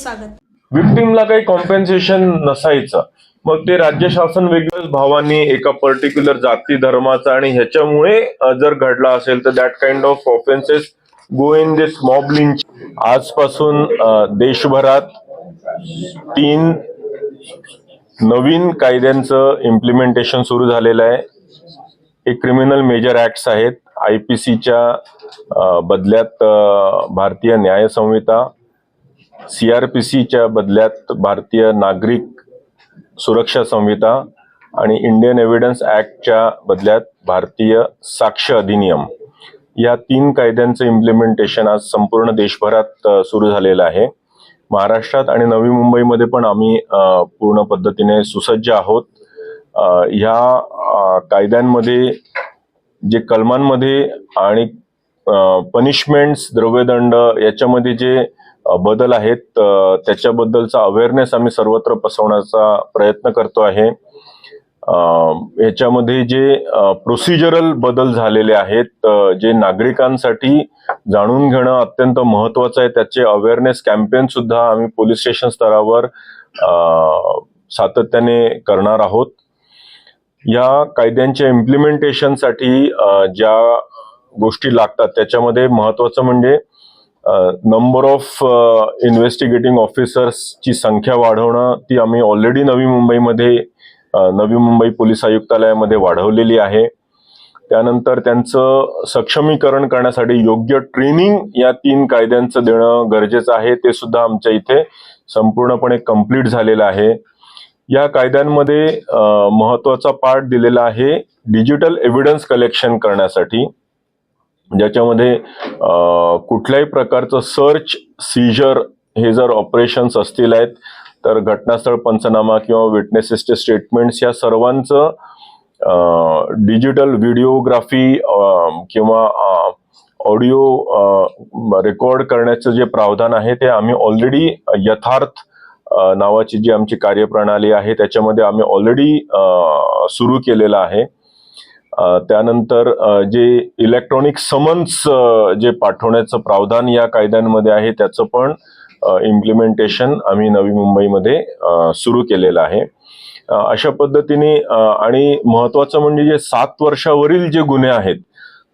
स्वागत. विक्टीमला काही कॉम्पेन्सेशन नसायचं. मग ते राज्य शासन वेगळ्याच भावाने एका पर्टिक्युलर जाती धर्माचा आणि ह्याच्यामुळे जर घडला असेल तर that kind of offences go in this mob lynch आजपासून देशभरात तीन नवीन कायद्यांचं इम्प्लिमेंटेशन सुरू झालेलं आहे. हे क्रिमिनल मेजर ऍक्ट्स आहेत. आय पी सीच्या बदल्यात भारतीय न्याय संहिता सीआरपीसीच्या बदल्यात भारतीय नागरिक सुरक्षा संहिता आणि इंडियन एव्हिडन्स ॲक्टच्या बदल्यात भारतीय साक्ष अधिनियम या तीन कायद्यांचं इम्प्लिमेंटेशन आज संपूर्ण देशभरात सुरू झालेलं आहे. महाराष्ट्रात आणि नवी मुंबईमध्ये पण आम्ही पूर्ण पद्धतीने सुसज्ज आहोत. ह्या कायद्यांमध्ये जे कलमांमध्ये आणि पनिशमेंट्स द्रव्यदंड याच्यामध्ये जे बदल आहेत. त्याच्याबद्दलचा अवेअरनेस आम्ही सर्वत्र पसरवण्याचा प्रयत्न करतो आहे. याच्यामध्ये ह्याच्यामध्ये जे प्रोसिजरल बदल झालेले आहेत जे नागरिकांसाठी जाणून घेणं अत्यंत महत्वाचं आहे. त्याचे अवेअरनेस कॅम्पेन सुद्धा आम्ही पोलीस स्टेशन स्तरावर सातत्याने करणार आहोत. या कायद्यांच्या इम्प्लिमेंटेशनसाठी ज्या गोष्टी लागतात त्याच्यामध्ये महत्वाचं म्हणजे नंबर ऑफ इन्व्हेस्टिगेटिंग ऑफिसर्सची संख्या वाढवणं ती आम्ही ऑलरेडी नवी मुंबईमध्ये नवी मुंबई पोलीस आयुक्तालयामध्ये वाढवलेली आहे. त्यानंतर त्यांचं सक्षमीकरण करण्यासाठी योग्य ट्रेनिंग या तीन कायद्यांचं देणं गरजेचं आहे ते सुद्धा आमच्या इथे संपूर्णपणे कंप्लीट झालेलं आहे. या कायद्यांमध्ये महत्त्वाचा पार्ट दिलेला आहे डिजिटल एव्हिडन्स कलेक्शन करण्यासाठी. ज्याच्यामध्ये कुठल्याही प्रकारचं सर्च सीजर हे जर ऑपरेशन्स असतील आहेत तर घटनास्थळ पंचनामा किंवा विटनेसेसचे स्टेटमेंट्स या सर्वांचं डिजिटल व्हिडिओग्राफी किंवा ऑडिओ रेकॉर्ड करण्याचं जे प्रावधान आहे ते आम्ही ऑलरेडी यथार्थ नावाची जी आमची कार्यप्रणाली आहे त्याच्यामध्ये आम्ही ऑलरेडी सुरू केलेलं आहे. त्यानंतर जे इलेक्ट्रॉनिक समन्स जे पाठवण्याचं प्रावधान या कायद्यांमध्ये आहे त्याचं पण इम्प्लिमेंटेशन आम्ही नवी मुंबईमध्ये सुरू केलेलं आहे. अशा पद्धतीने आणि महत्वाचं म्हणजे जे सात वर्षावरील जे गुन्हे आहेत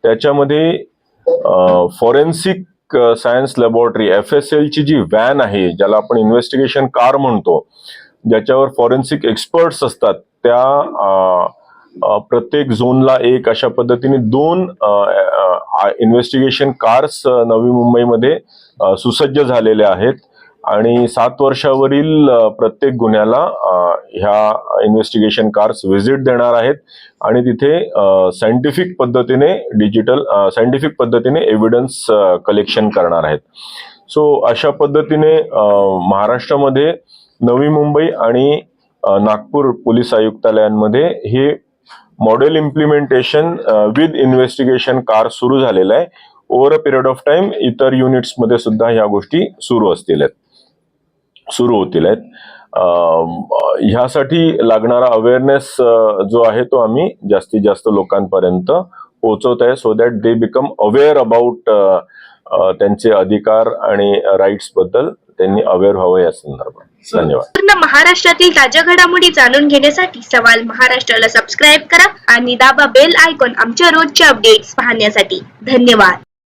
त्याच्यामध्ये forensic science laboratory F S एलची जी व्हॅन आहे ज्याला आपण इन्व्हेस्टिगेशन कार म्हणतो ज्याच्यावर फॉरेन्सिक एक्सपर्ट्स असतात त्या प्रत्येक झोनला एक अशा पद्धतीने दोन इन्व्हेस्टिगेशन कार्स नवी मुंबईमध्ये सुसज्ज झालेले आहेत. आणि सात वर्षावरील प्रत्येक गुन्ह्याला ह्या इन्व्हेस्टिगेशन कार्स व्हिजिट देणार आहेत. आणि तिथे सायंटिफिक पद्धतीने डिजिटल सायंटिफिक पद्धतीने एव्हिडन्स कलेक्शन करणार आहेत. सो अशा पद्धतीने महाराष्ट्रामध्ये नवी मुंबई आणि नागपूर पोलीस आयुक्तालयांमध्ये हे model implementation with investigation car सुरू झालेलं आहे. Over a period of time इतर युनिट्समध्ये सुद्धा ह्या गोष्टी सुरू असतील आहेत. सुरू होतील आहेत. ह्यासाठी लागणारा अवेअरनेस जो आहे तो आम्ही जास्तीत जास्त लोकांपर्यंत पोहोचवत आहे. So that they become aware about त्यांचे अधिकार आणि राईट्सबद्दल. त्यांनी अवेअर व्हावं या संदर्भात. धन्यवाद. पूर्ण महाराष्ट्रातील ताज्या घडामोडी जाणून घेण्यासाठी सवाल महाराष्ट्राला सबस्क्राईब करा आणि दाबा बेल आयकॉन आमच्या रोजच्या अपडेट्स पाहण्यासाठी. धन्यवाद.